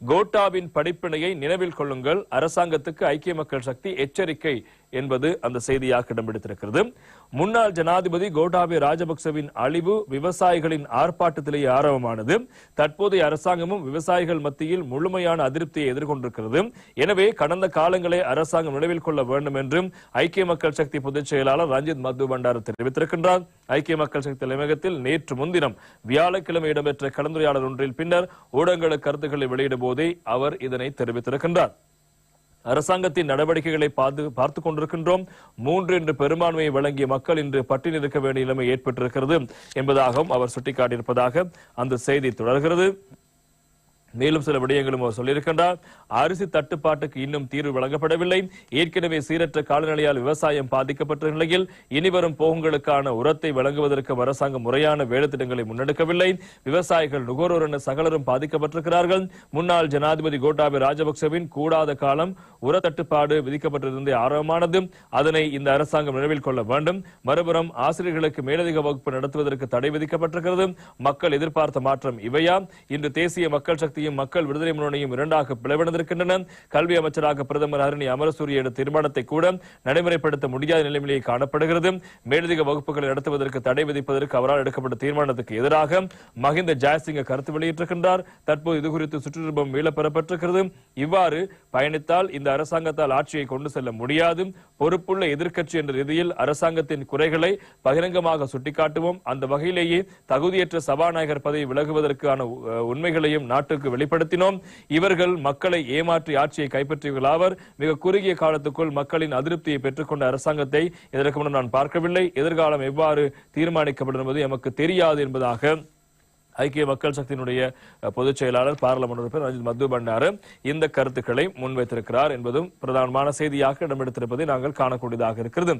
கோட்டாவின் படிப்பினையை நினைவில் கொள்ளுங்கள். அரசாங்கத்துக்கு ஐக்கிய மக்கள் சக்தி எச்சரிக்கை என்பது அந்த செய்தியாக இடம்பிடித்திருக்கிறது முன்னாள் ஜனாதிபதி கோட்டாபே ராஜபக்சவின் அழிவு விவசாயிகளின் ஆர்ப்பாட்டத்திலேயே ஆரம்பமானது தற்போதைய அரசாங்கமும் விவசாயிகள் மத்தியில் முழுமையான அதிருப்தியை எதிர்கொண்டிருக்கிறது. எனவே கடந்த காலங்களை அரசாங்கம் நினைவில் கொள்ள வேண்டும் என்றும் ஐக்கிய மக்கள் சக்தி பொதுச் செயலாளர் ரஞ்சித் மது பண்டார தெரிவித்திருக்கின்றார். ஐக்கிய மக்கள் சக்தி தலைமையகத்தில் நேற்று முன்தினம் வியாழக்கிழமை இடம்பெற்ற கலந்துரையாடல் ஒன்றில் பின்னர் ஊடகங்களுக்கு கருத்துக்களை வெளியிடும் போதே அவர் இதனை தெரிவித்திருக்கின்றார். அரசாங்கத்தின் நடவடிக்கைகளை பார்த்து பார்த்துக் கொண்டிருக்கின்றோம். மூன்று என்று பெரும்பான்மையை வழங்கிய மக்கள் இன்று பட்டினி இருக்க வேண்டிய நிலைமை ஏற்பட்டிருக்கிறது என்பதாகவும் அவர் சுட்டிக்காட்டியிருப்பதாக அந்த செய்தி தொடர்கிறது. மேலும் சில விடயங்களும் அவர் சொல்லியிருக்கின்றார். அரிசி தட்டுப்பாட்டுக்கு இன்னும் தீர்வு வழங்கப்படவில்லை. ஏற்கனவே சீரற்ற காலநிலையால் விவசாயம் பாதிக்கப்பட்ட நிலையில் இனிவரும் போகங்களுக்கான உரத்தை வழங்குவதற்கு அரசாங்கம் முறையான வேலைத்திட்டங்களை முன்னெடுக்கவில்லை. விவசாயிகள் நுகர்வோர் என சகலரும் பாதிக்கப்பட்டிருக்கிறார்கள். முன்னாள் ஜனாதிபதி கோட்டாபய ராஜபக்சவின் கூடாத காலம் உர தட்டுப்பாடு விதிக்கப்பட்டிருந்தே ஆரம்பமானது அதனை இந்த அரசாங்கம் நினைவில் கொள்ள வேண்டும். மறுபுறம் ஆசிரியர்களுக்கு மேலதிக வகுப்பு நடத்துவதற்கு தடை விதிக்கப்பட்டிருக்கிறது மக்கள் எதிர்பார்த்த மாற்றம் இவையா இன்று தேசிய மக்கள் கட்சியும் மக்கள் விடுதலை முன்னணியும் இரண்டாக பிளவடைந்திருக்கின்றன கல்வி அமைச்சராக பிரதமர் அருணி அமரசூரிய எடுத்த தீர்மானத்தை கூட நடைமுறைப்படுத்த முடியாத நிலைமையிலேயே காணப்படுகிறது. மேலதிக வகுப்புகளை நடத்துவதற்கு தடை விதிப்பதற்கு அவரால் எடுக்கப்பட்ட தீர்மானத்துக்கு எதிராக மஹிந்த ஜெயசிங்க கருத்து வெளியிட்டிருக்கின்றார். தற்போது இதுகுறித்து குறித்து சுற்றுருபம் மீளப்பெறப்பட்டிருக்கிறது இவ்வாறு பயணித்தால் இந்த அரசாங்கத்தால் ஆட்சியை கொண்டு செல்ல முடியாது. பொறுப்புள்ள எதிர்க்கட்சி என்ற ரீதியில் அரசாங்கத்தின் குறைகளை பகிரங்கமாக சுட்டிக்காட்டுவோம். அந்த வகையிலேயே தகுதியற்ற சபாநாயகர் பதவி விலகுவதற்கான உண்மைகளையும் நாட்டுக்கு வெளிப்படுத்தினோம். இவர்கள் மக்களை ஏமாற்றி ஆட்சியை கைப்பற்றியவர்களாவர் மிக குறுகிய காலத்துக்குள் மக்களின் அதிருப்தியை பெற்றுக்கொண்ட அரசாங்கத்தை இதற்கு முன்னர் நான் பார்க்கவில்லை. எதிர்காலம் எவ்வாறு தீர்மானிக்கப்படும் என்பது எமக்கு தெரியாது என்பதாக ஐக்கிய மக்கள் சக்தியினுடைய பொதுச் செயலாளர் பாராளுமன்ற உறுப்பினர் ரஞ்சித் மது பண்டாரு இந்த கருத்துக்களை முன்வைத்திருக்கிறார் என்பதும் பிரதானமான செய்தியாக இடம்பெடுத்திருப்பதை நாங்கள் காணக்கூடியதாக இருக்கிறது.